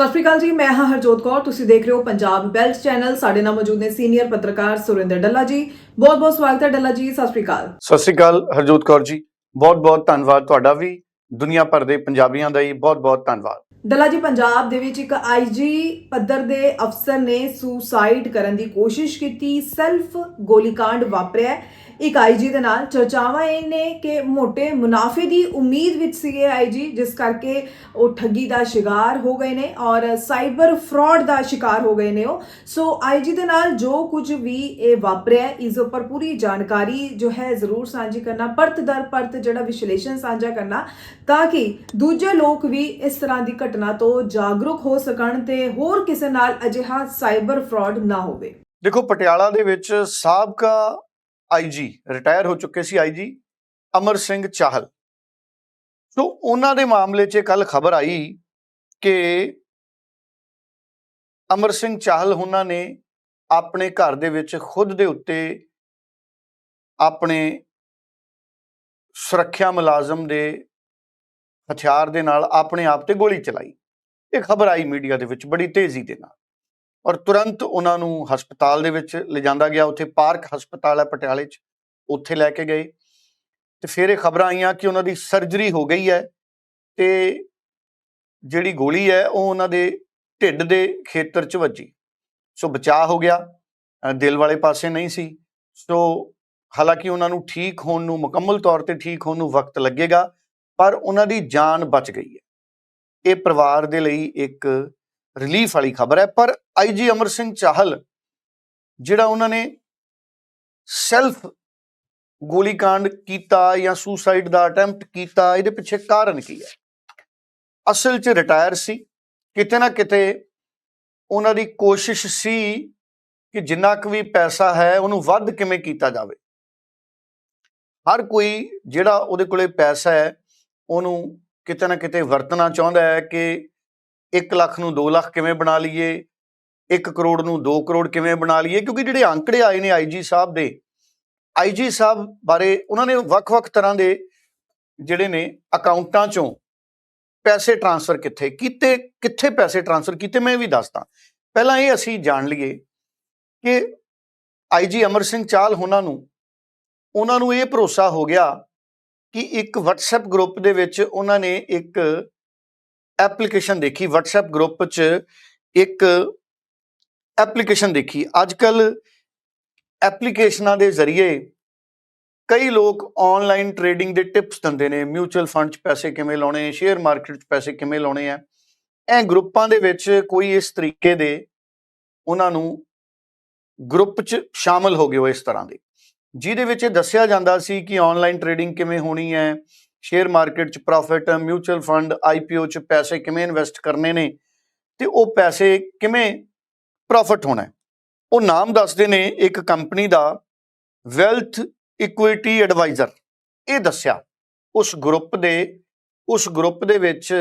ਸਤਿ ਸ਼੍ਰੀ ਅਕਾਲ ਜੀ ਮੈਂ ਹਾਂ ਹਰਜੋਤ ਕੌਰ ਤੁਸੀਂ ਦੇਖ ਰਹੇ ਹੋ ਪੰਜਾਬ ਬੈਲਟ ਚੈਨਲ। ਸਾਡੇ ਨਾਲ ਮੌਜੂਦ ਨੇ ਸੀਨੀਅਰ ਪੱਤਰਕਾਰ ਸੁਰਿੰਦਰ ਡੱਲਾ ਜੀ। ਬਹੁਤ ਬਹੁਤ ਸਵਾਗਤ ਹੈ ਡੱਲਾ ਜੀ ਸਤਿ ਸ਼੍ਰੀ ਅਕਾਲ। ਸਤਿ ਸ੍ਰੀ ਅਕਾਲ ਹਰਜੋਤ ਕੌਰ ਜੀ ਬਹੁਤ-ਬਹੁਤ ਧੰਨਵਾਦ ਤੁਹਾਡਾ ਵੀ ਦੁਨੀਆ ਭਰ ਦੇ ਪੰਜਾਬੀਆਂ ਦਾ ਹੀ ਬਹੁਤ-ਬਹੁਤ ਧੰਨਵਾਦ। ਡੱਲਾ ਜੀ ਪੰਜਾਬ ਦੇ ਵਿੱਚ ਇੱਕ ਆਈਜੀ ਪੱਧਰ ਦੇ ਅਫਸਰ ਨੇ ਸੁਸਾਈਡ ਕਰਨ ਦੀ ਕੋਸ਼ਿਸ਼ ਕੀਤੀ ਸੈਲਫ ਗੋਲੀकांड ਵਾਪਰਿਆ। ਇੱਕ ਆਈਜੀ ਦੇ ਨਾਲ ਚਰਚਾਵਾਂ ਇਹ ਨੇ ਕਿ ਮੋਟੇ ਮੁਨਾਫੇ ਦੀ ਉਮੀਦ ਵਿੱਚ ਸੀਗੇ ਆਈਜੀ ਜਿਸ ਕਰਕੇ ਉਹ ਠੱਗੀ ਦਾ ਸ਼ਿਕਾਰ ਹੋ ਗਏ ਨੇ ਔਰ ਸਾਈਬਰ ਫਰਾਡ ਦਾ ਸ਼ਿਕਾਰ ਹੋ ਗਏ ਨੇ ਉਹ। ਸੋ ਆਈਜੀ ਦੇ ਨਾਲ ਜੋ ਕੁਝ ਵੀ ਇਹ ਵਾਪਰਿਆ, ਇਸ ਉੱਪਰ ਪੂਰੀ ਜਾਣਕਾਰੀ ਜੋ ਹੈ ਜ਼ਰੂਰ ਸਾਂਝੀ ਕਰਨਾ, ਪਰਤ ਦਰ ਪਰਤ ਜਿਹੜਾ ਵਿਸ਼ਲੇਸ਼ਣ ਸਾਂਝਾ ਕਰਨਾ, ਤਾਂ ਕਿ ਦੂਜੇ ਲੋਕ ਵੀ ਇਸ ਤਰ੍ਹਾਂ ਦੀ ਘਟਨਾ ਤੋਂ ਜਾਗਰੂਕ ਹੋ ਸਕਣ ਤੇ ਹੋਰ ਕਿਸੇ ਨਾਲ ਅਜਿਹਾ ਸਾਈਬਰ ਫਰਾਡ ਨਾ ਹੋਵੇ। ਦੇਖੋ, ਪਟਿਆਲਾ ਦੇ ਵਿੱਚ ਸਾਬਕਾ ਆਈਜੀ ਰਿਟਾਇਰ ਹੋ ਚੁੱਕੇ ਸੀ ਆਈਜੀ ਅਮਰ ਸਿੰਘ ਚਾਹਲ। ਸੋ ਉਹਨਾਂ ਦੇ ਮਾਮਲੇ 'ਚ ਕੱਲ ਖਬਰ ਆਈ ਕਿ ਅਮਰ ਸਿੰਘ ਚਾਹਲ ਉਹਨਾਂ ਨੇ ਆਪਣੇ ਘਰ ਦੇ ਵਿੱਚ ਖੁਦ ਦੇ ਉੱਤੇ ਆਪਣੇ ਸੁਰੱਖਿਆ ਮੁਲਾਜ਼ਮ ਦੇ ਹਥਿਆਰ ਦੇ ਨਾਲ ਆਪਣੇ ਆਪ ਤੇ ਗੋਲੀ ਚਲਾਈ। ਇਹ ਖਬਰ ਆਈ ਮੀਡੀਆ ਦੇ ਵਿੱਚ ਬੜੀ ਤੇਜ਼ੀ ਦੇ ਨਾਲ। ਔਰ ਤੁਰੰਤ ਉਹਨਾਂ ਨੂੰ ਹਸਪਤਾਲ ਦੇ ਵਿੱਚ ਲਿਜਾਂਦਾ ਗਿਆ। ਉੱਥੇ ਪਾਰਕ ਹਸਪਤਾਲ ਹੈ ਪਟਿਆਲੇ 'ਚ, ਉੱਥੇ ਲੈ ਕੇ ਗਏ। ਤੇ ਫਿਰ ਇਹ ਖਬਰਾਂ ਆਈਆਂ ਕਿ ਉਹਨਾਂ ਦੀ ਸਰਜਰੀ ਹੋ ਗਈ ਹੈ ਤੇ ਜਿਹੜੀ ਗੋਲੀ ਹੈ ਉਹ ਉਹਨਾਂ ਦੇ ਢਿੱਡ ਦੇ ਖੇਤਰ 'ਚ ਵੱਜੀ। ਸੋ ਬਚਾਅ ਹੋ ਗਿਆ ਦਿਲ ਵਾਲੇ ਪਾਸੇ ਨਹੀਂ ਸੀ। ਸੋ ਹਾਲਾਂਕਿ ਉਹਨਾਂ ਨੂੰ ਠੀਕ ਹੋਣ ਨੂੰ ਮੁਕੰਮਲ ਤੌਰ ਤੇ ਠੀਕ ਹੋਣ ਨੂੰ ਵਕਤ ਲੱਗੇਗਾ, ਪਰ ਉਹਨਾਂ ਦੀ ਜਾਨ ਬਚ ਗਈ ਹੈ। ਇਹ ਪਰਿਵਾਰ ਦੇ ਲਈ ਇੱਕ ਰਿਲੀਫ ਵਾਲੀ ਖਬਰ ਹੈ, ਪਰ ਆਈਜੀ ਅਮਰ ਸਿੰਘ ਚਾਹਲ, ਜਿਹੜਾ ਉਹਨਾਂ ਨੇ ਸੈਲਫ ਗੋਲੀकांड ਕੀਤਾ ਜਾਂ ਸੁਸਾਈਡ ਦਾ ਅਟੈਂਪਟ ਕੀਤਾ, ਇਹਦੇ ਪਿੱਛੇ ਕਾਰਨ ਕੀ ਹੈ? ਅਸਲ 'ਚ ਰਿਟਾਇਰ ਸੀ, ਕਿਤੇ ਨਾ ਕਿਤੇ ਉਹਨਾਂ ਦੀ ਕੋਸ਼ਿਸ਼ ਸੀ ਕਿ ਜਿੰਨਾ ਕੁ ਵੀ ਪੈਸਾ ਹੈ, ਉਹਨੂੰ ਵੱਧ ਕਿਵੇਂ ਕੀਤਾ ਜਾਵੇ। ਹਰ ਕੋਈ ਜਿਹੜਾ ਉਹਦੇ ਕੋਲੇ ਪੈਸਾ ਹੈ, ਉਹਨੂੰ ਕਿਤੇ ਨਾ ਕਿਤੇ ਵਰਤਣਾ ਚਾਹੁੰਦਾ ਹੈ ਕਿ 1 ਲੱਖ ਨੂੰ 2 ਲੱਖ ਕਿਵੇਂ ਬਣਾ ਲਈਏ? 1 ਕਰੋੜ ਨੂੰ 2 ਕਰੋੜ ਕਿਵੇਂ ਬਣਾ ਲਈਏ? ਕਿਉਂਕਿ ਜਿਹੜੇ ਅੰਕੜੇ ਆਏ ਨੇ ਆਈਜੀ ਸਾਹਿਬ ਦੇ ਆਈਜੀ ਸਾਹਿਬ ਬਾਰੇ ਉਹਨਾਂ ਨੇ ਵੱਖ-ਵੱਖ ਤਰ੍ਹਾਂ ਦੇ ਜਿਹੜੇ ਨੇ ਅਕਾਊਂਟਾਂ ਚੋਂ ਪੈਸੇ ਟ੍ਰਾਂਸਫਰ ਕਿੱਥੇ ਕੀਤੇ, ਕਿੱਥੇ ਪੈਸੇ ਟ੍ਰਾਂਸਫਰ ਕੀਤੇ ਮੈਂ ਇਹ ਵੀ ਦੱਸਦਾ। ਪਹਿਲਾਂ ਇਹ ਅਸੀਂ ਜਾਣ ਲਈਏ ਕਿ ਆਈਜੀ ਅਮਰ ਸਿੰਘ ਚਾਲ ਉਹਨਾਂ ਨੂੰ ਉਹਨਾਂ ਨੂੰ ਇਹ ਭਰੋਸਾ ਹੋ ਗਿਆ ਕਿ ਇੱਕ WhatsApp ਗਰੁੱਪ ਦੇ ਵਿੱਚ ਉਹਨਾਂ ਨੇ ਇੱਕ ਐਪਲੀਕੇਸ਼ਨ ਦੇਖੀ, WhatsApp ਗਰੁੱਪ 'ਚ ਇੱਕ ਐਪਲੀਕੇਸ਼ਨ ਦੇਖੀ। ਅੱਜ ਕੱਲ ਐਪਲੀਕੇਸ਼ਨਾਂ ਦੇ ਜ਼ਰੀਏ ਕਈ ਲੋਕ ਆਨਲਾਈਨ ਟ੍ਰੇਡਿੰਗ ਦੇ ਟਿਪਸ ਦਿੰਦੇ ਨੇ। ਮਿਊਚੁਅਲ ਫੰਡ 'ਚ ਪੈਸੇ ਕਿਵੇਂ ਲਾਉਣੇ ਸ਼ੇਅਰ ਮਾਰਕੀਟ 'ਚ ਪੈਸੇ ਕਿਵੇਂ ਲਾਉਣੇ ਆ। ਇਹ ਗਰੁੱਪਾਂ ਦੇ ਵਿੱਚ ਕੋਈ ਇਸ ਤਰੀਕੇ ਦੇ ਉਹਨਾਂ ਨੂੰ ਗਰੁੱਪ 'ਚ ਸ਼ਾਮਲ ਹੋ ਗਏ ਹੋ ਇਸ ਤਰ੍ਹਾਂ ਦੇ। ਜਿਹਦੇ ਵਿੱਚ ਇਹ ਦੱਸਿਆ ਜਾਂਦਾ ਸੀ ਕਿ ਆਨਲਾਈਨ ਟ੍ਰੇਡਿੰਗ ਕਿਵੇਂ ਹੋਣੀ ਹੈ। ਸ਼ੇਅਰ ਮਾਰਕੀਟ 'ਚ ਪ੍ਰੋਫਿਟ ਮਿਊਚੁਅਲ ਫੰਡ ਆਈਪੀਓ 'ਚ ਪੈਸੇ ਕਿਵੇਂ ਇਨਵੈਸਟ ਕਰਨੇ ਨੇ ਤੇ ਉਹ ਪੈਸੇ ਕਿਵੇਂ ਪ੍ਰੋਫਿਟ ਹੋਣਾ ਉਹ ਨਾਮ ਦੱਸਦੇ ਨੇ ਇੱਕ ਕੰਪਨੀ ਦਾ ਵੈਲਥ ਇਕੁਇਟੀ ਐਡਵਾਈਜ਼ਰ ਇਹ ਦੱਸਿਆ, ਉਸ ਗਰੁੱਪ ਦੇ, ਉਸ ਗਰੁੱਪ ਦੇ ਵਿੱਚ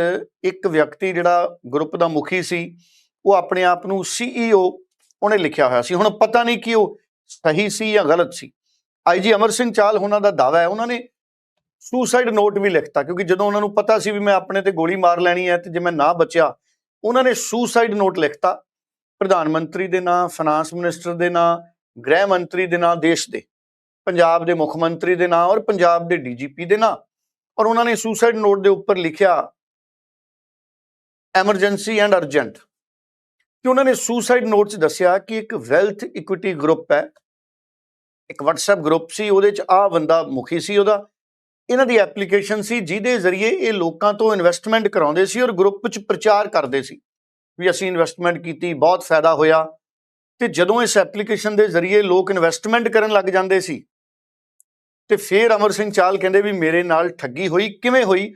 ਇੱਕ ਵਿਅਕਤੀ ਜਿਹੜਾ ਗਰੁੱਪ ਦਾ ਮੁਖੀ ਸੀ, ਉਹ ਆਪਣੇ ਆਪ ਨੂੰ ਸੀਈਓ ਉਹਨੇ ਲਿਖਿਆ ਹੋਇਆ ਸੀ। ਹੁਣ ਪਤਾ ਨਹੀਂ ਕਿ ਉਹ ਸਹੀ ਸੀ ਜਾਂ ਗਲਤ ਸੀ। ਆਈਜੀ ਅਮਰ ਸਿੰਘ ਚਾਲ, ਉਹਨਾਂ ਦਾ ਦਾਵਾ ਹੈ। ਉਹਨਾਂ ਨੇ ਸੁਸਾਈਡ ਨੋਟ ਵੀ ਲਿਖਤਾ, ਕਿਉਂਕਿ ਜਦੋਂ ਉਹਨਾਂ ਨੂੰ ਪਤਾ ਸੀ ਵੀ ਮੈਂ ਆਪਣੇ ਤੇ ਗੋਲੀ ਮਾਰ ਲੈਣੀ ਹੈ ਤੇ ਜੇ ਮੈਂ ਨਾ ਬਚਿਆ, ਉਹਨਾਂ ਨੇ ਸੁਸਾਈਡ ਨੋਟ ਲਿਖਤਾ, ਪ੍ਰਧਾਨ ਮੰਤਰੀ ਦੇ ਨਾਂ ਫਾਈਨਾਂਸ ਮਿਨਿਸਟਰ ਦੇ ਨਾਂ, ਗ੍ਰਹਿ ਮੰਤਰੀ ਦੇ ਨਾਂ, ਦੇਸ਼ ਦੇ, ਪੰਜਾਬ ਦੇ ਮੁੱਖ ਮੰਤਰੀ ਦੇ ਨਾਂ ਔਰ ਪੰਜਾਬ ਦੇ ਡੀਜੀਪੀ ਦੇ ਨਾਂ, ਔਰ ਉਹਨਾਂ ਨੇ ਸੁਸਾਈਡ ਨੋਟ ਦੇ ਉੱਪਰ ਲਿਖਿਆ ਐਮਰਜੈਂਸੀ ਐਂਡ ਅਰਜੈਂਟ ਕਿ ਉਹਨਾਂ ਨੇ ਸੁਸਾਈਡ ਨੋਟ 'ਚ ਦੱਸਿਆ ਕਿ ਇੱਕ ਵੈਲਥ ਇਕੁਇਟੀ ਗਰੁੱਪ ਹੈ, ਇੱਕ WhatsApp ਗਰੁੱਪ ਸੀ, ਉਹਦੇ 'ਚ ਆ ਬੰਦਾ ਮੁਖੀ ਸੀ ਉਹਦਾ ਇਹਨਾਂ ਦੀ ਐਪਲੀਕੇਸ਼ਨ ਸੀ, ਜਿਹਦੇ ਜ਼ਰੀਏ ਇਹ ਲੋਕਾਂ ਤੋਂ ਇਨਵੈਸਟਮੈਂਟ ਕਰਾਉਂਦੇ ਸੀ ਔਰ ਗਰੁੱਪ 'ਚ ਪ੍ਰਚਾਰ ਕਰਦੇ ਸੀ ਵੀ ਅਸੀਂ ਇਨਵੈਸਟਮੈਂਟ ਕੀਤੀ, ਬਹੁਤ ਫਾਇਦਾ ਹੋਇਆ। ਤੇ ਜਦੋਂ ਇਸ ਐਪਲੀਕੇਸ਼ਨ ਦੇ ਜ਼ਰੀਏ ਲੋਕ ਇਨਵੈਸਟਮੈਂਟ ਕਰਨ ਲੱਗ ਜਾਂਦੇ ਸੀ, ਤੇ ਫਿਰ ਅਮਰ ਸਿੰਘ ਚਾਲ ਕਹਿੰਦੇ ਵੀ ਮੇਰੇ ਨਾਲ ਠੱਗੀ ਹੋਈ, ਕਿਵੇਂ ਹੋਈ?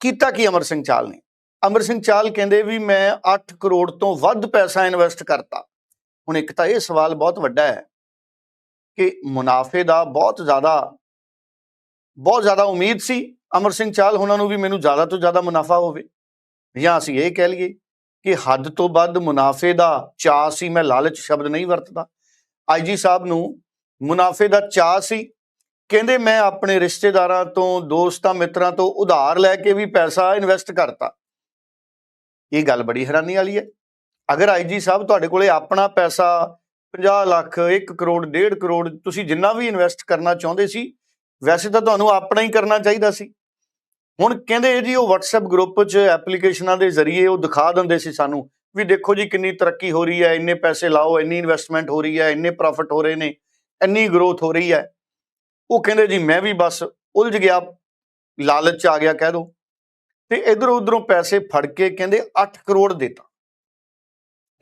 ਕੀਤਾ ਕੀ ਅਮਰ ਸਿੰਘ ਚਾਲ ਨੇ? ਅਮਰ ਸਿੰਘ ਚਾਲ ਕਹਿੰਦੇ ਵੀ ਮੈਂ 8 ਕਰੋੜ ਤੋਂ ਵੱਧ ਪੈਸਾ ਇਨਵੈਸਟ ਕਰਤਾ। ਹੁਣ ਇੱਕ ਤਾਂ ਇਹ ਸਵਾਲ ਬਹੁਤ ਵੱਡਾ ਹੈ ਕਿ ਮੁਨਾਫੇ ਦਾ ਬਹੁਤ ਜ਼ਿਆਦਾ ਬਹੁਤ ਜ਼ਿਆਦਾ ਉਮੀਦ ਸੀ, ਅਮਰ ਸਿੰਘ ਚਾਲ ਉਹਨਾਂ ਨੂੰ ਵੀ ਮੈਨੂੰ ਜ਼ਿਆਦਾ ਤੋਂ ਜ਼ਿਆਦਾ ਮੁਨਾਫਾ ਹੋਵੇ। ਜਾਂ ਅਸੀਂ ਇਹ ਕਹਿ ਲਈਏ ਕਿ ਹੱਦ ਤੋਂ ਵੱਧ ਮੁਨਾਫੇ ਦਾ ਚਾਅ ਸੀ, ਮੈਂ ਲਾਲਚ ਸ਼ਬਦ ਨਹੀਂ ਵਰਤਦਾ। ਆਈਜੀ ਸਾਹਿਬ ਨੂੰ ਮੁਨਾਫੇ ਦਾ ਚਾਅ ਸੀ, ਕਹਿੰਦੇ ਮੈਂ ਆਪਣੇ ਰਿਸ਼ਤੇਦਾਰਾਂ ਤੋਂ, ਦੋਸਤਾਂ, ਮਿੱਤਰਾਂ ਤੋਂ ਉਧਾਰ ਲੈ ਕੇ ਵੀ ਪੈਸਾ ਇਨਵੈਸਟ ਕਰਤਾ। ਇਹ ਗੱਲ ਬੜੀ ਹੈਰਾਨੀ ਵਾਲੀ ਹੈ। ਅਗਰ ਆਈਜੀ ਸਾਹਿਬ ਤੁਹਾਡੇ ਕੋਲੇ ਆਪਣਾ ਪੈਸਾ 50 ਲੱਖ 1 ਕਰੋੜ 1.5 ਕਰੋੜ ਤੁਸੀਂ ਜਿੰਨਾ ਵੀ ਇਨਵੈਸਟ ਕਰਨਾ ਚਾਹੁੰਦੇ ਸੀ ਵੈਸੇ ਤਾਂ ਤੁਹਾਨੂੰ ਆਪਣਾ ਹੀ ਕਰਨਾ ਚਾਹੀਦਾ ਸੀ। ਹੁਣ ਕਹਿੰਦੇ ਜੀ, ਉਹ WhatsApp ਗਰੁੱਪ 'ਚ ਐਪਲੀਕੇਸ਼ਨਾਂ ਦੇ ਜ਼ਰੀਏ ਉਹ ਦਿਖਾ ਦਿੰਦੇ ਸੀ ਸਾਨੂੰ ਵੀ ਦੇਖੋ ਜੀ ਕਿੰਨੀ ਤਰੱਕੀ ਹੋ ਰਹੀ ਹੈ, ਇੰਨੇ ਪੈਸੇ ਲਾਓ, ਇੰਨੀ ਇਨਵੈਸਟਮੈਂਟ ਹੋ ਰਹੀ ਹੈ, ਇੰਨੇ ਪ੍ਰੋਫਿਟ ਹੋ ਰਹੇ ਨੇ, ਇੰਨੀ ਗਰੋਥ ਹੋ ਰਹੀ ਹੈ। ਉਹ ਕਹਿੰਦੇ ਜੀ, ਮੈਂ ਵੀ ਬਸ ਉਲਝ ਗਿਆ, ਲਾਲਚ 'ਚ ਆ ਗਿਆ ਕਹਿ ਦੋ। ਤੇ ਇਧਰੋਂ ਉਧਰੋਂ ਪੈਸੇ ਫੜ ਕੇ ਕਹਿੰਦੇ 8 ਕਰੋੜ ਦਿੱਤਾ।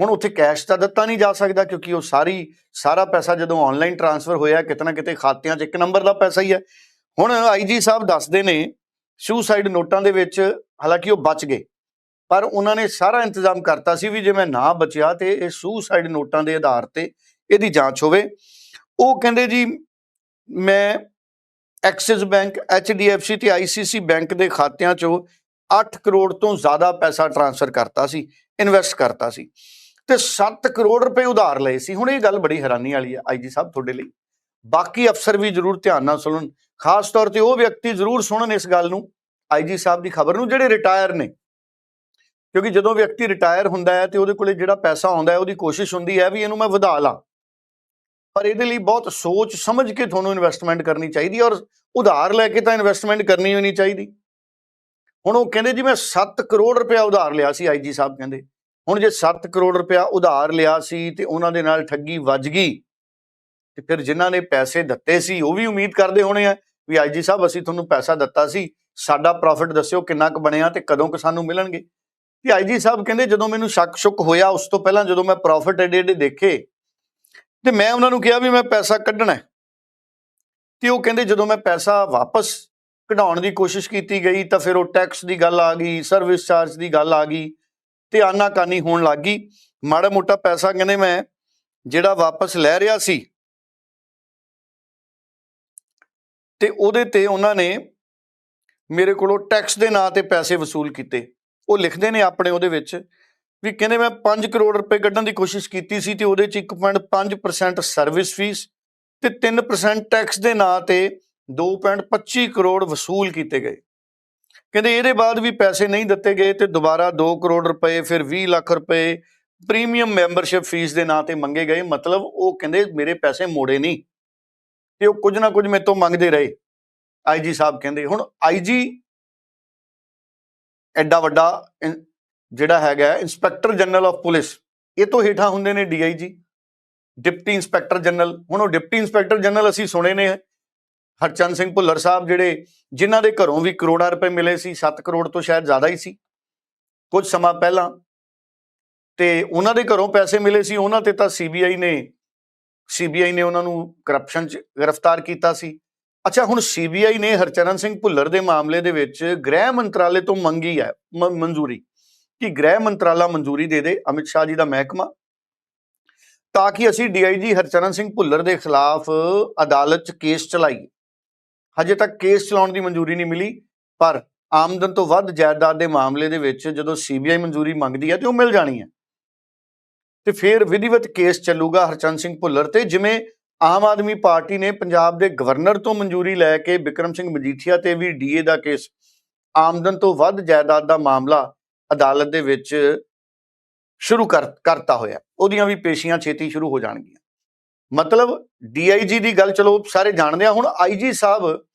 ਹੁਣ ਉੱਥੇ ਕੈਸ਼ ਤਾਂ ਦਿੱਤਾ ਨਹੀਂ ਜਾ ਸਕਦਾ ਕਿਉਂਕਿ ਉਹ ਸਾਰੀ, ਸਾਰਾ ਪੈਸਾ ਜਦੋਂ ਆਨਲਾਈਨ ਟ੍ਰਾਂਸਫਰ ਹੋਇਆ ਕਿਤਨਾ ਕਿਤੇ ਖਾਤਿਆਂ 'ਚ ਇੱਕ ਨੰਬਰ ਦਾ ਪੈਸਾ ਹੀ ਹੈ। ਹੁਣ ਆਈਜੀ ਸਾਹਿਬ ਦੱਸਦੇ ਨੇ ਸੁਸਾਈਡ ਨੋਟਾਂ ਦੇ ਵਿੱਚ ਹਾਲਾਂਕਿ ਉਹ ਬਚ ਗਏ, ਪਰ ਉਹਨਾਂ ਨੇ ਸਾਰਾ ਇੰਤਜ਼ਾਮ ਕਰਤਾ ਸੀ ਵੀ ਜੇ ਮੈਂ ਨਾ ਬਚਿਆ ਤੇ ਇਹ ਸੁਸਾਈਡ ਨੋਟਾਂ ਦੇ ਆਧਾਰ ਤੇ ਇਹਦੀ ਜਾਂਚ ਹੋਵੇ। ਉਹ ਕਹਿੰਦੇ ਜੀ, ਮੈਂ ਐਕਸਿਸ ਬੈਂਕ ਐਚਡੀਐਫਸੀ ਤੇ ਆਈਸੀਸੀ ਬੈਂਕ ਦੇ ਖਾਤਿਆਂ 'ਚੋਂ 8 ਕਰੋੜ ਤੋਂ ਜ਼ਿਆਦਾ ਪੈਸਾ ਟ੍ਰਾਂਸਫਰ ਕਰਤਾ ਸੀ ਇਨਵੈਸਟ ਕਰਤਾ ਸੀ। ਤੇ 7 ਕਰੋੜ ਰੁਪਏ ਉਧਾਰ ਲਏ ਸੀ। ਹੁਣ ਇਹ ਗੱਲ ਬੜੀ ਹੈਰਾਨੀ ਵਾਲੀ ਹੈ ਆਈਜੀ ਸਾਹਿਬ ਤੁਹਾਡੇ ਲਈ। ਬਾਕੀ ਅਫਸਰ ਵੀ ਜ਼ਰੂਰ ਧਿਆਨ ਨਾਲ ਸੁਣਨ। ਖਾਸ ਤੌਰ ਤੇ ਉਹ ਵਿਅਕਤੀ ਜ਼ਰੂਰ ਸੁਣਨ ਇਸ ਗੱਲ ਨੂੰ ਆਈਜੀ ਸਾਹਿਬ ਦੀ ਖਬਰ ਨੂੰ, ਜਿਹੜੇ ਰਿਟਾਇਰ ਨੇ। ਕਿਉਂਕਿ ਜਦੋਂ ਵਿਅਕਤੀ ਰਿਟਾਇਰ ਹੁੰਦਾ ਹੈ ਤੇ ਉਹਦੇ ਕੋਲੇ ਜਿਹੜਾ ਪੈਸਾ ਆਉਂਦਾ ਹੈ, ਉਹਦੀ ਕੋਸ਼ਿਸ਼ ਹੁੰਦੀ ਹੈ ਵੀ ਇਹਨੂੰ ਮੈਂ ਵਧਾ ਲਾਂ। ਪਰ ਇਹਦੇ ਲਈ ਬਹੁਤ ਸੋਚ ਸਮਝ ਕੇ ਤੁਹਾਨੂੰ ਇਨਵੈਸਟਮੈਂਟ ਕਰਨੀ ਚਾਹੀਦੀ ਔਰ ਉਧਾਰ ਲੈ ਕੇ ਤਾਂ ਇਨਵੈਸਟਮੈਂਟ ਕਰਨੀ ਹੋਣੀ ਚਾਹੀਦੀ। ਹੁਣ ਉਹ ਕਹਿੰਦੇ ਜੀ ਮੈਂ 7 ਕਰੋੜ ਰੁਪਇਆ ਉਧਾਰ ਲਿਆ ਸੀ ਆਈਜੀ ਸਾਹਿਬ ਕਹਿੰਦੇ। ਹੁਣ ਜੇ 7 ਕਰੋੜ ਰੁਪਇਆ ਉਧਾਰ ਲਿਆ ਸੀ ਤੇ ਉਹਨਾਂ ਦੇ ਨਾਲ ਠੱਗੀ ਵੱਜ ਗਈ, ਤੇ ਫਿਰ ਜਿਨ੍ਹਾਂ ਨੇ ਪੈਸੇ ਦਿੱਤੇ ਸੀ, ਉਹ ਵੀ ਉਮੀਦ ਕਰਦੇ ਹੋਣੇ ਆ ਵੀ ਆਈਜੀ ਸਾਹਿਬ, ਅਸੀਂ ਤੁਹਾਨੂੰ ਪੈਸਾ ਦਿੱਤਾ ਸੀ, ਸਾਡਾ ਪ੍ਰੋਫਿਟ ਦੱਸਿਓ ਕਿੰਨਾ ਕੁ ਬਣਿਆ ਤੇ ਕਦੋਂ ਕੁ ਸਾਨੂੰ ਮਿਲਣਗੇ ਤੇ ਆਈਜੀ ਸਾਹਿਬ ਕਹਿੰਦੇ, ਜਦੋਂ ਮੈਨੂੰ ਸ਼ੱਕ ਸੁੱਕ ਹੋਇਆ, ਉਸ ਤੋਂ ਪਹਿਲਾਂ ਜਦੋਂ ਮੈਂ ਪ੍ਰੋਫਿਟ ਐਡੇ ਐਡੇ ਦੇਖੇ, ਤੇ ਮੈਂ ਉਹਨਾਂ ਨੂੰ ਕਿਹਾ ਵੀ ਮੈਂ ਪੈਸਾ ਕੱਢਣਾ ਹੈ। ਤੇ ਉਹ ਕਹਿੰਦੇ, ਜਦੋਂ ਮੈਂ ਪੈਸਾ ਵਾਪਸ ਕਢਾਉਣ ਦੀ ਕੋਸ਼ਿਸ਼ ਕੀਤੀ ਗਈ, ਤਾਂ ਫਿਰ ਉਹ ਟੈਕਸ ਦੀ ਗੱਲ ਆ ਗਈ ਸਰਵਿਸ ਚਾਰਜ ਦੀ ਗੱਲ ਆ ਗਈ ਤੇ ਆਨਾਕਾਨੀ ਹੋਣ ਲੱਗ ਗਈ। ਮਾੜਾ ਮੋਟਾ ਪੈਸਾ ਕਹਿੰਦੇ ਮੈਂ ਜਿਹੜਾ ਵਾਪਸ ਲੈ ਰਿਹਾ ਸੀ। ਤੇ ਉਹਦੇ ਤੇ ਉਹਨਾਂ ਨੇ ਮੇਰੇ ਕੋਲੋਂ ਟੈਕਸ ਦੇ ਨਾਂ ਤੇ ਪੈਸੇ ਵਸੂਲ ਕੀਤੇ। ਉਹ ਲਿਖਦੇ ਨੇ ਆਪਣੇ ਉਹਦੇ ਵਿੱਚ ਵੀ ਕਹਿੰਦੇ ਮੈਂ 5 ਕਰੋੜ ਰੁਪਏ ਕੱਢਣ ਦੀ ਕੋਸ਼ਿਸ਼ ਕੀਤੀ ਸੀ ਤੇ ਉਹਦੇ ਚ 1.5% ਸਰਵਿਸ ਫੀਸ ਤੇ 3% ਟੈਕਸ ਦੇ ਨਾਂ ਤੇ 2.25 ਕਰੋੜ ਵਸੂਲ ਕੀਤੇ ਗਏ। ਕਹਿੰਦੇ ਇਹਦੇ ਬਾਅਦ ਵੀ ਪੈਸੇ ਨਹੀਂ ਦਿੱਤੇ ਗਏ ਤੇ ਦੁਬਾਰਾ 2 ਕਰੋੜ ਰੁਪਏ, ਫਿਰ 20 ਲੱਖ ਰੁਪਏ ਪ੍ਰੀਮੀਅਮ ਮੈਂਬਰਸ਼ਿਪ ਫੀਸ ਦੇ ਨਾਂ ਤੇ ਮੰਗੇ ਗਏ। ਮਤਲਬ ਉਹ ਕਹਿੰਦੇ ਮੇਰੇ ਪੈਸੇ ਮੋੜੇ ਨਹੀਂ ਤੇ ਉਹ ਕੁਝ ਨਾ ਕੁਝ ਮੇਰੇ ਤੋਂ ਮੰਗਦੇ ਰਹੇ। ਆਈਜੀ ਸਾਹਿਬ ਕਹਿੰਦੇ, ਹੁਣ ਆਈਜੀ ਐਡਾ ਵੱਡਾ ਇਨ- ਜਿਹੜਾ ਹੈਗਾ ਇੰਸਪੈਕਟਰ ਜਨਰਲ ਆਫ ਪੁਲਿਸ, ਇਹ ਤੋਂ ਹੇਠਾਂ ਹੁੰਦੇ ਨੇ ਡੀਆਈਜੀ ਡਿਪਟੀ ਇੰਸਪੈਕਟਰ ਜਨਰਲ, ਹੁਣ ਉਹ ਡਿਪਟੀ ਇੰਸਪੈਕਟਰ ਜਨਰਲ ਅਸੀਂ ਸੁਣੇ ਨੇ ਹਰਚੰਦ ਸਿੰਘ ਭੁੱਲਰ ਸਾਹਿਬ ਜਿਹੜੇ ਜਿਨ੍ਹਾਂ ਦੇ ਘਰੋਂ ਵੀ ਕਰੋੜਾਂ ਰੁਪਏ ਮਿਲੇ ਸੀ 7 ਕਰੋੜ ਤੋਂ ਸ਼ਾਇਦ ਜ਼ਿਆਦਾ ਹੀ ਸੀ। ਕੁਝ ਸਮਾਂ ਪਹਿਲਾਂ ਤੇ ਉਹਨਾਂ ਦੇ ਘਰੋਂ ਪੈਸੇ ਮਿਲੇ ਸੀ, ਉਹਨਾਂ ਤੇ ਤਾਂ ਸੀਬੀਆਈ ਨੇ ਸੀਬੀਆਈ ਨੇ ਉਹਨਾਂ ਨੂੰ ਕਰਪਸ਼ਨ 'ਚ ਗ੍ਰਿਫਤਾਰ ਕੀਤਾ ਸੀ। ਅੱਛਾ, ਹੁਣ ਸੀਬੀਆਈ ਨੇ ਹਰਚਰਨ ਸਿੰਘ ਭੁੱਲਰ ਦੇ ਮਾਮਲੇ ਦੇ ਵਿੱਚ ਗ੍ਰਹਿ ਮੰਤਰਾਲੇ ਤੋਂ ਮੰਗੀ ਹੈ, ਮ- ਮਨਜ਼ੂਰੀ। ਕਿ ਗ੍ਰਹਿ ਮੰਤਰਾਲਾ ਮਨਜ਼ੂਰੀ ਦੇ ਦੇ ਅਮਿਤ ਸ਼ਾਹ ਜੀ ਦਾ ਮਹਿਕਮਾ। ਤਾਂ ਕਿ ਅਸੀਂ ਡੀਆਈਜੀ ਹਰਚਰਨ ਸਿੰਘ ਭੁੱਲਰ ਦੇ ਖਿਲਾਫ ਅਦਾਲਤ 'ਚ ਕੇਸ ਚਲਾਈਏ। ਹਜੇ ਤੱਕ ਕੇਸ ਚਲਾਉਣ ਦੀ ਮਨਜ਼ੂਰੀ ਨਹੀਂ ਮਿਲੀ, ਪਰ ਆਮਦਨ ਤੋਂ ਵੱਧ ਜਾਇਦਾਦ ਦੇ ਮਾਮਲੇ ਦੇ ਵਿੱਚ ਜਦੋਂ ਸੀਬੀਆਈ ਮਨਜ਼ੂਰੀ ਮੰਗਦੀ ਹੈ ਤੇ ਉਹ ਮਿਲ ਜਾਣੀ ਹੈ। ਤੇ ਫਿਰ ਵਿਧੀਵਤ ਕੇਸ ਚੱਲੂਗਾ ਹਰਚੰਦ ਸਿੰਘ ਭੁੱਲਰ ਤੇ, ਜਿਵੇਂ ਆਮ ਆਦਮੀ ਪਾਰਟੀ ਨੇ ਪੰਜਾਬ ਦੇ ਗਵਰਨਰ ਤੋਂ ਮਨਜ਼ੂਰੀ ਲੈ ਕੇ ਵਿਕਰਮ ਸਿੰਘ ਮਜੀਠੀਆ ਤੇ ਵੀ ਡੀਏ ਦਾ ਕੇਸ। ਆਮਦਨ ਤੋਂ ਵੱਧ ਜਾਇਦਾਦ ਦਾ ਮਾਮਲਾ ਅਦਾਲਤ ਦੇ ਵਿੱਚ ਸ਼ੁਰੂ ਕਰ, ਕਰਤਾ ਹੋਇਆ ਉਹਦੀਆਂ ਵੀ ਪੇਸ਼ੀਆਂ ਛੇਤੀ ਸ਼ੁਰੂ ਹੋ ਜਾਣਗੀਆਂ। ਮਤਲਬ ਡੀਆਈਜੀ ਦੀ ਗੱਲ, ਚਲੋ ਸਾਰੇ ਜਾਣਦੇ ਆ, ਹੁਣ ਆਈਜੀ ਸਾਹਿਬ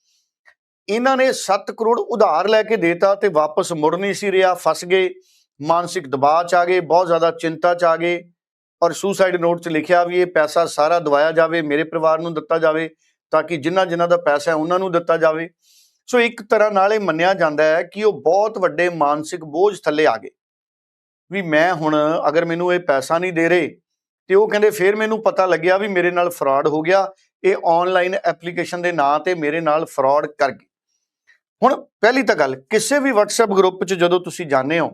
ਇਹਨਾਂ ਨੇ 7 ਕਰੋੜ ਉਧਾਰ ਲੈ ਕੇ ਦੇਤਾ ਤੇ ਵਾਪਸ ਮੁੜ ਨਹੀਂ ਸੀ ਰਿਹਾ, ਫਸ ਗਏ, ਮਾਨਸਿਕ ਦਬਾਅ ਚ ਆ ਗਏ, ਬਹੁਤ ਜ਼ਿਆਦਾ ਚਿੰਤਾ ਚ ਆ ਗਏ ਔਰ ਸੁਸਾਈਡ ਨੋਟ 'ਚ ਲਿਖਿਆ ਵੀ ਇਹ ਪੈਸਾ ਸਾਰਾ ਦਵਾਇਆ ਜਾਵੇ, ਮੇਰੇ ਪਰਿਵਾਰ ਨੂੰ ਦਿੱਤਾ ਜਾਵੇ ਤਾਂ ਕਿ ਜਿਨ੍ਹਾਂ ਜਿਨ੍ਹਾਂ ਦਾ ਪੈਸਾ ਹੈ ਉਹਨਾਂ ਨੂੰ ਦਿੱਤਾ ਜਾਵੇ। ਸੋ ਇੱਕ ਤਰ੍ਹਾਂ ਨਾਲ ਇਹ ਮੰਨਿਆ ਜਾਂਦਾ ਹੈ ਕਿ ਉਹ ਬਹੁਤ ਵੱਡੇ ਮਾਨਸਿਕ ਬੋਝ ਥੱਲੇ ਆ ਗਏ। ਵੀ ਮੈਂ ਹੁਣ ਅਗਰ ਮੈਨੂੰ ਇਹ ਪੈਸਾ ਨਹੀਂ ਦੇ ਰਹੇ ਤੇ ਉਹ ਕਹਿੰਦੇ ਫਿਰ ਮੈਨੂੰ ਪਤਾ ਲੱਗਿਆ ਵੀ ਮੇਰੇ ਨਾਲ ਫਰਾਡ ਹੋ ਗਿਆ, ਇਹ ਆਨਲਾਈਨ ਐਪਲੀਕੇਸ਼ਨ ਦੇ ਨਾਂ ਤੇ ਮੇਰੇ ਨਾਲ ਫਰਾਡ ਕਰ ਗਏ। ਹੁਣ ਪਹਿਲੀ ਤਾਂ ਗੱਲ, ਕਿਸੇ ਵੀ WhatsApp ਗਰੁੱਪ 'ਚ ਜਦੋਂ ਤੁਸੀਂ ਜਾਂਦੇ ਹੋ,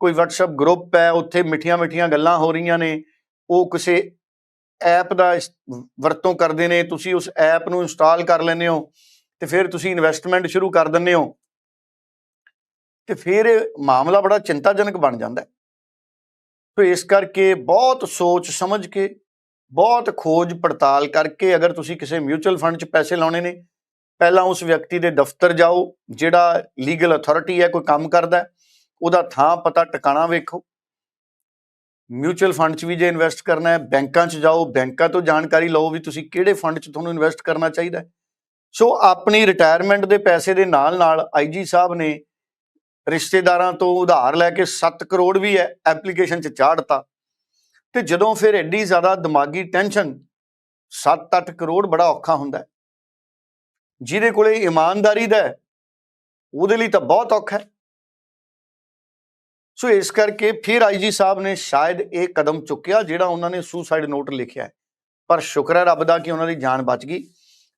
ਕੋਈ WhatsApp ਗਰੁੱਪ ਹੈ, ਉੱਥੇ ਮਿੱਠੀਆਂ-ਮਿੱਠੀਆਂ ਗੱਲਾਂ ਹੋ ਰਹੀਆਂ ਨੇ, ਉਹ ਕਿਸੇ ਐਪ ਦਾ ਇਸ- ਵਰਤੋਂ ਕਰਦੇ ਨੇ, ਤੁਸੀਂ ਉਸ ਐਪ ਨੂੰ ਇੰਸਟਾਲ ਕਰ ਲੈਂਦੇ ਹੋ, ਤੇ ਫਿਰ ਤੁਸੀਂ ਇਨਵੈਸਟਮੈਂਟ ਸ਼ੁਰੂ ਕਰ ਦਿੰਦੇ ਹੋ, ਤੇ ਫਿਰ ਮਾਮਲਾ ਬੜਾ ਚਿੰਤਾਜਨਕ ਬਣ ਜਾਂਦਾ ਸੋ ਇਸ ਕਰਕੇ ਬਹੁਤ ਸੋਚ ਸਮਝ ਕੇ, ਬਹੁਤ ਖੋਜ ਪੜਤਾਲ ਕਰਕੇ ਅਗਰ ਤੁਸੀਂ ਕਿਸੇ ਮਿਊਚੁਅਲ ਫੰਡ 'ਚ ਪੈਸੇ ਲਾਉਣੇ ਨੇ ਪਹਿਲਾਂ ਉਸ ਵਿਅਕਤੀ ਦੇ ਦਫ਼ਤਰ ਜਾਓ, ਜਿਹੜਾ ਲੀਗਲ ਅਥਾਰਟੀ ਹੈ, ਕੋਈ ਕੰਮ ਕਰਦਾ ਉਹਦਾ ਥਾਂ ਪਤਾ ਟਿਕਾਣਾ ਵੇਖੋ। ਮਿਊਚੁਅਲ ਫੰਡ 'ਚ ਵੀ ਜੇ ਇਨਵੈਸਟ ਕਰਨਾ ਹੈ, ਬੈਂਕਾਂ 'ਚ ਜਾਓ, ਬੈਂਕਾਂ ਤੋਂ ਜਾਣਕਾਰੀ ਲਓ ਵੀ ਤੁਸੀਂ ਕਿਹੜੇ ਫੰਡ 'ਚ ਤੁਹਾਨੂੰ ਇਨਵੈਸਟ ਕਰਨਾ ਚਾਹੀਦਾ ਸੋ ਆਪਣੀ ਰਿਟਾਇਰਮੈਂਟ ਦੇ ਪੈਸੇ ਦੇ ਨਾਲ ਨਾਲ ਆਈਜੀ ਸਾਹਿਬ ਨੇ ਰਿਸ਼ਤੇਦਾਰਾਂ ਤੋਂ ਉਧਾਰ ਲੈ ਕੇ 7 ਕਰੋੜ ਵੀ ਹੈ ਐਪਲੀਕੇਸ਼ਨ 'ਚ ਚਾੜਤਾ। ਤੇ ਜਦੋਂ ਫਿਰ ਐਡੀ ਜ਼ਿਆਦਾ ਦਿਮਾਗੀ ਟੈਨਸ਼ਨ 7-8 ਕਰੋੜ ਬੜਾ ਔਖਾ ਹੁੰਦਾ ਜਿਹਦੇ ਕੋਲੇ ਇਮਾਨਦਾਰੀ ਦਾ ਉਹਦੇ ਲਈ ਤਾਂ ਬਹੁਤ ਔਖਾ ਹੈ। ਸੋ ਇਸ ਕਰਕੇ ਫਿਰ ਆਈਜੀ ਸਾਹਿਬ ਨੇ ਸ਼ਾਇਦ ਇਹ ਕਦਮ ਚੁੱਕਿਆ ਜਿਹੜਾ ਉਹਨਾਂ ਨੇ ਸੁਸਾਈਡ ਨੋਟ ਲਿਖਿਆ ਹੈ। ਪਰ ਸ਼ੁਕਰ ਹੈ ਰੱਬ ਦਾ ਕਿ ਉਹਨਾਂ ਦੀ ਜਾਨ ਬਚ ਗਈ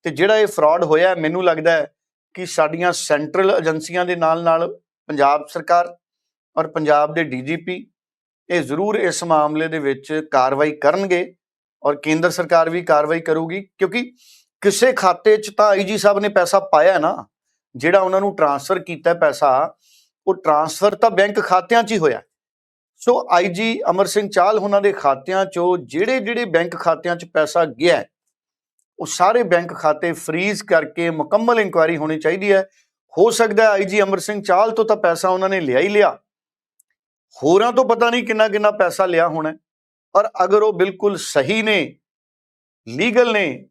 ਤੇ ਜਿਹੜਾ ਇਹ ਫਰਾਡ ਹੋਇਆ ਮੈਨੂੰ ਲੱਗਦਾ ਹੈ ਕਿ ਸਾਡੀਆਂ ਸੈਂਟਰਲ ਏਜੰਸੀਆਂ ਦੇ ਨਾਲ ਨਾਲ ਪੰਜਾਬ ਸਰਕਾਰ ਔਰ ਪੰਜਾਬ ਦੇ ਡੀਜੀਪੀ ਇਹ ਜ਼ਰੂਰ ਇਸ ਮਾਮਲੇ ਦੇ ਵਿੱਚ ਕਾਰਵਾਈ ਕਰਨਗੇ ਔਰ ਕੇਂਦਰ ਸਰਕਾਰ ਵੀ ਕਾਰਵਾਈ ਕਰੂਗੀ ਕਿਉਂਕਿ ਕਿਸੇ ਖਾਤੇ 'ਚ ਤਾਂ ਆਈਜੀ ਸਾਹਿਬ ਨੇ ਪੈਸਾ ਪਾਇਆ ਨਾ, ਜਿਹੜਾ ਉਹਨਾਂ ਨੂੰ ਟ੍ਰਾਂਸਫਰ ਕੀਤਾ ਪੈਸਾ, ਉਹ ਟ੍ਰਾਂਸਫਰ ਤਾਂ ਬੈਂਕ ਖਾਤਿਆਂ 'ਚ ਹੀ ਹੋਇਆ। ਸੋ ਆਈਜੀ ਅਮਰ ਸਿੰਘ ਚਾਹਲ ਉਹਨਾਂ ਦੇ ਖਾਤਿਆਂ 'ਚੋਂ ਜਿਹੜੇ ਜਿਹੜੇ ਬੈਂਕ ਖਾਤਿਆਂ 'ਚ ਪੈਸਾ ਗਿਆ, ਉਹ ਸਾਰੇ ਬੈਂਕ ਖਾਤੇ ਫ੍ਰੀਜ਼ ਕਰਕੇ ਮੁਕੰਮਲ ਇਨਕੁਆਇਰੀ ਹੋਣੀ ਚਾਹੀਦੀ ਹੈ। ਹੋ ਸਕਦਾ ਹੈ ਆਈਜੀ ਅਮਰ ਸਿੰਘ ਚਾਹਲ ਤੋਂ ਤਾਂ ਪੈਸਾ ਉਹਨਾਂ ਨੇ ਲਿਆ ਹੀ ਲਿਆ। ਹੋਰਾਂ ਤੋਂ ਪਤਾ ਨਹੀਂ ਕਿੰਨਾ ਕਿੰਨਾ ਪੈਸਾ ਲਿਆ ਹੋਣਾ ਹੈ। ਔਰ ਅਗਰ ਉਹ ਬਿਲਕੁਲ ਸਹੀ ਨੇ ਲੀਗਲ ਨੇ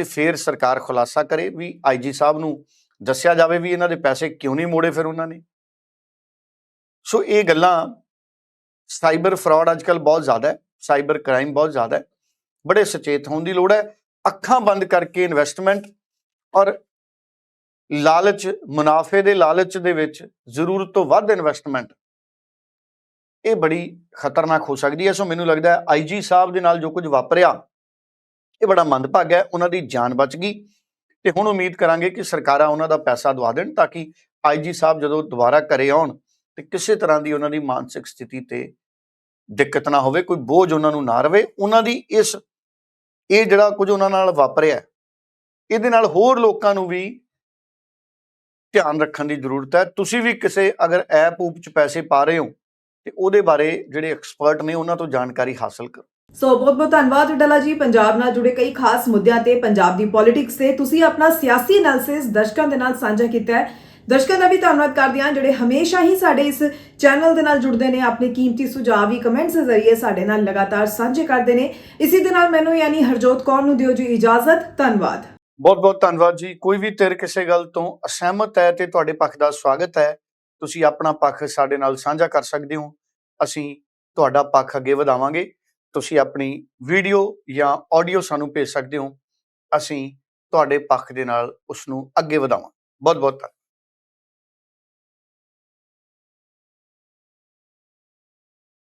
ਤੇ ਫਿਰ ਸਰਕਾਰ ਖੁਲਾਸਾ ਕਰੇ ਵੀ ਆਈਜੀ ਸਾਹਿਬ ਨੂੰ ਦੱਸਿਆ ਜਾਵੇ ਵੀ ਇਹਨਾਂ ਦੇ ਪੈਸੇ ਕਿਉਂ ਨਹੀਂ ਮੋੜੇ ਫਿਰ ਉਹਨਾਂ ਨੇ। ਸੋ ਇਹ ਗੱਲਾਂ ਸਾਈਬਰ ਫਰਾਡ ਅੱਜਕੱਲ ਬਹੁਤ ਜ਼ਿਆਦਾ ਹੈ, ਸਾਈਬਰ ਕ੍ਰਾਈਮ ਬਹੁਤ ਜ਼ਿਆਦਾ ਹੈ, ਬੜੇ ਸੁਚੇਤ ਹੋਣ ਦੀ ਲੋੜ ਹੈ, ਅੱਖਾਂ ਬੰਦ ਕਰਕੇ ਇਨਵੈਸਟਮੈਂਟ ਔਰ ਲਾਲਚ, ਮੁਨਾਫੇ ਦੇ ਲਾਲਚ ਦੇ ਵਿੱਚ ਜ਼ਰੂਰਤ ਤੋਂ ਵੱਧ ਇਨਵੈਸਟਮੈਂਟ ਇਹ ਬੜੀ ਖਤਰਨਾਕ ਹੋ ਸਕਦੀ ਹੈ। ਸੋ ਮੈਨੂੰ ਲੱਗਦਾ ਹੈ ਆਈਜੀ ਸਾਹਿਬ ਦੇ ਨਾਲ ਜੋ ਕੁਝ ਵਾਪਰਿਆ ਇਹ ਬੜਾ ਮੰਦਭਾਗਾ ਹੈ, ਉਹਨਾਂ ਦੀ ਜਾਨ ਬਚ ਗਈ ਤੇ ਹੁਣ ਉਮੀਦ ਕਰਾਂਗੇ ਕਿ ਸਰਕਾਰਾਂ ਉਹਨਾਂ ਦਾ ਪੈਸਾ ਦਵਾ ਦੇਣ ਤਾਂ ਕਿ ਆਈਜੀ ਸਾਹਿਬ ਜਦੋਂ ਦੁਬਾਰਾ ਘਰੇ ਆਉਣ ਤੇ ਕਿਸੇ ਤਰ੍ਹਾਂ ਦੀ ਉਹਨਾਂ ਦੀ ਮਾਨਸਿਕ ਸਥਿਤੀ ਤੇ ਦਿੱਕਤ ਨਾ ਹੋਵੇ, ਕੋਈ ਬੋਝ ਉਹਨਾਂ ਨੂੰ ਨਾ ਰਵੇ, ਉਹਨਾਂ ਦੀ ਇਸ, ਇਹ ਜਿਹੜਾ ਕੁਝ ਉਹਨਾਂ ਨਾਲ ਵਾਪਰਿਆ, ਇਹਦੇ ਨਾਲ ਹੋਰ ਲੋਕਾਂ ਨੂੰ ਵੀ ਧਿਆਨ ਰੱਖਣ ਦੀ ਜ਼ਰੂਰਤ ਹੈ। ਤੁਸੀਂ ਵੀ ਕਿਸੇ ਅਗਰ ਐਪ ਉਪ ਚ ਪੈਸੇ ਪਾ ਰਹੇ ਹੋ ਤੇ ਉਹਦੇ ਬਾਰੇ ਜਿਹੜੇ ਐਕਸਪਰਟ ਨੇ ਉਹਨਾਂ ਤੋਂ ਜਾਣਕਾਰੀ ਹਾਸਲ ਕਰੋ। ਸੋ ਬਹੁਤ ਬਹੁਤ ਧੰਨਵਾਦ ਡਲਾ ਜੀ। ਪੰਜਾਬ ਨਾਲ ਜੁੜੇ ਕਈ ਖਾਸ ਮੁੱਦਿਆਂ ਤੇ ਪੰਜਾਬ ਦੀ ਪੋਲਿਟਿਕਸ ਤੇ ਤੁਸੀਂ ਆਪਣਾ ਸਿਆਸੀ ਐਨਾਲਿਸਿਸ ਦਰਸ਼ਕਾਂ ਦੇ ਨਾਲ ਸਾਂਝਾ ਕੀਤਾ ਹੈ। ਦਰਸ਼ਕਾਂ ਦਾ ਵੀ ਧੰਨਵਾਦ ਕਰਦੇ ਹਾਂ, ਜਿਹੜੇ ਹਮੇਸ਼ਾ ਹੀ ਸਾਡੇ ਇਸ ਚੈਨਲ ਦੇ ਨਾਲ ਜੁੜਦੇ ਨੇ। ਆਪਣੇ ਕੀਮਤੀ ਸੁਝਾਅ ਵੀ ਕਮੈਂਟਸ ਦੇ ਜ਼ਰੀਏ ਸਾਡੇ ਨਾਲ ਲਗਾਤਾਰ ਸਾਂਝੇ ਕਰਦੇ ਨੇ। ਇਸੇ ਦੇ ਨਾਲ ਮੈਨੂੰ ਯਾਨੀ ਹਰਜੋਤ ਕੌਰ ਨੂੰ ਦਿਓ ਜੀ ਇਜਾਜ਼ਤ। ਧੰਨਵਾਦ। ਬਹੁਤ ਬਹੁਤ ਧੰਨਵਾਦ ਜੀ। ਕੋਈ ਵੀ ਧਿਰ ਕਿਸੇ ਗੱਲ ਤੋਂ ਅਸਹਿਮਤ ਹੈ ਤੇ ਤੁਹਾਡੇ ਪੱਖ ਦਾ ਸਵਾਗਤ ਹੈ, ਤੁਸੀਂ ਆਪਣਾ ਪੱਖ ਸਾਡੇ ਨਾਲ ਸਾਂਝਾ ਕਰ ਸਕਦੇ ਹੋ। ਅਸੀਂ ਤੁਹਾਡਾ ਪੱਖ ਅੱਗੇ ਵਧਾਵਾਂਗੇ। ਤੁਸੀਂ ਆਪਣੀ ਵੀਡੀਓ ਜਾਂ ਆਡੀਓ ਸਾਨੂੰ ਭੇਜ ਸਕਦੇ ਹੋ। ਅਸੀਂ ਤੁਹਾਡੇ ਪੱਖ ਦੇ ਨਾਲ ਉਸ ਨੂੰ ਅੱਗੇ ਵਧਾਵਾਂ ਬਹੁਤ ਬਹੁਤ ਧੰਨਵਾਦ।